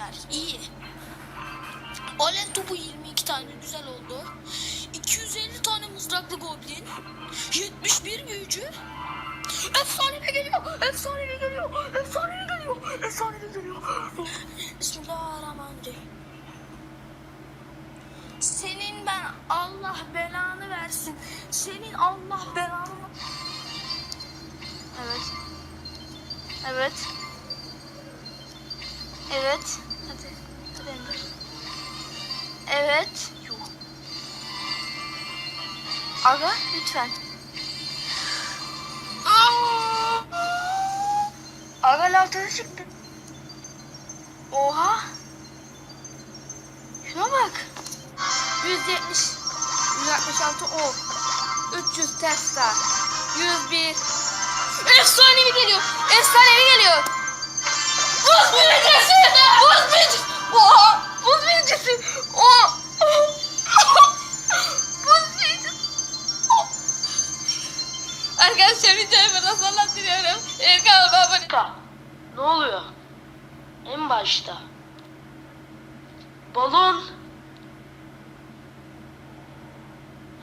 goblinler. İyi. Alen topu 22 tane güzel oldu. 250 tane mızraklı goblin. 71 büyücü. Efsanevi geliyor. Efsanevi geliyor. Efsanevi geliyor. Efsanevi geliyor. Bismillahirrahmanirrahim. Senin ben Allah belanı versin. Senin Allah belanı Evet. Evet. Evet. Evet. Yok. Aga lütfen. Aga lavtara çıktı. Oha. Şuna bak. 170. 166 o. 300 testa. 101. Efsanevi geliyor. Efsanevi geliyor. Buz büyücüsü. Arkadaşlar videoyu burada sonlandırıyorum. Erkan abone. Ne oluyor? En başta. Balon.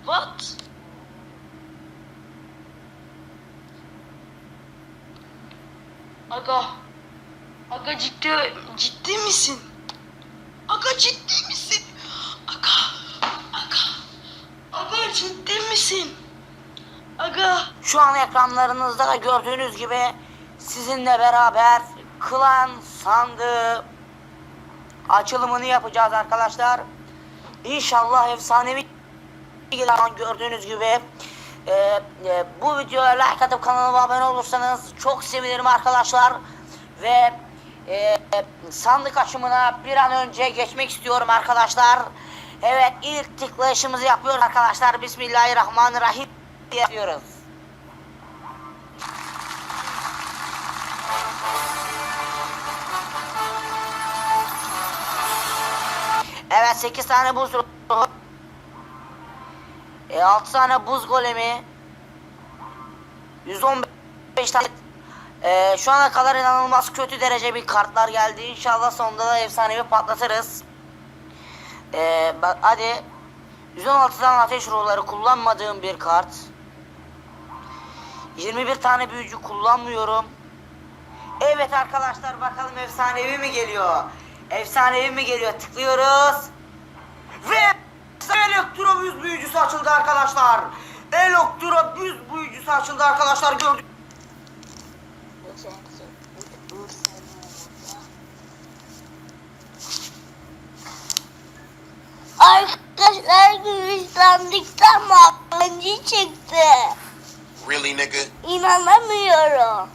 What? Aga. Aga ciddi ciddi misin? Aga ciddi misin? Aga. Aga. Aga ciddi misin? Aga. Şu an ekranlarınızda da gördüğünüz gibi sizinle beraber klan sandığı açılımını yapacağız arkadaşlar. İnşallah efsanevi gördüğünüz gibi e, e, bu videoya like atıp kanalıma abone olursanız çok sevinirim arkadaşlar ve e, sandık açımına bir an önce geçmek istiyorum arkadaşlar. Evet ilk tıklayışımızı yapıyoruz arkadaşlar. Bismillahirrahmanirrahim yapıyoruz. Evet 8 tane buz. E, 6 tane buz golemi. 115 tane. E, şu ana kadar inanılmaz kötü derece bir kartlar geldi. İnşallah sonunda da efsanevi patlatırız. E, bak, hadi. 116 tane ateş ruhları kullanmadığım bir kart. 21 tane büyücü kullanmıyorum. Evet arkadaşlar bakalım efsanevi mi geliyor? Efsanevi mi geliyor? Tıklıyoruz. Ve elektrobüs büyücüsü açıldı arkadaşlar. Elektrobüs büyücüsü açıldı arkadaşlar gördük. Arkadaşlar güçlendikten makinci çıktı. Really, nigga? İnanamıyorum.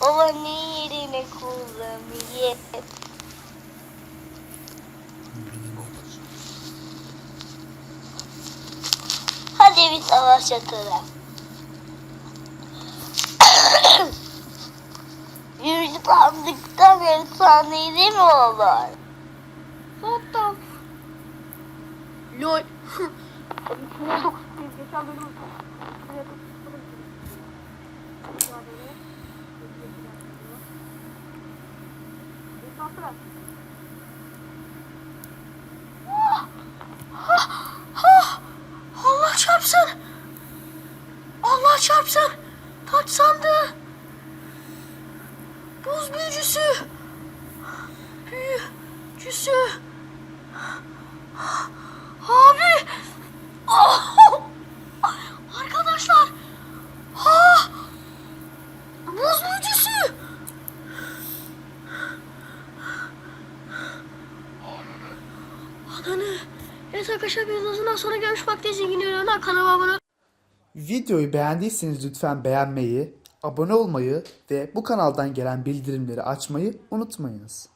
Baba ne yerine kullanayım? Hadi bir savaş atalım. Yüzlandıktan efsanevi mi olur? What the Lol. Allah çarpsın. Allah çarpsın. Taç sandı. Buz büyücüsü. Büyücüsü. Abi. Ah! Arkadaşlar. Ha! Buz büyücüsü. Ananı. Evet arkadaşlar bir uzundan sonra görüş vakti zengin kanalıma abone Videoyu beğendiyseniz lütfen beğenmeyi, abone olmayı ve bu kanaldan gelen bildirimleri açmayı unutmayınız.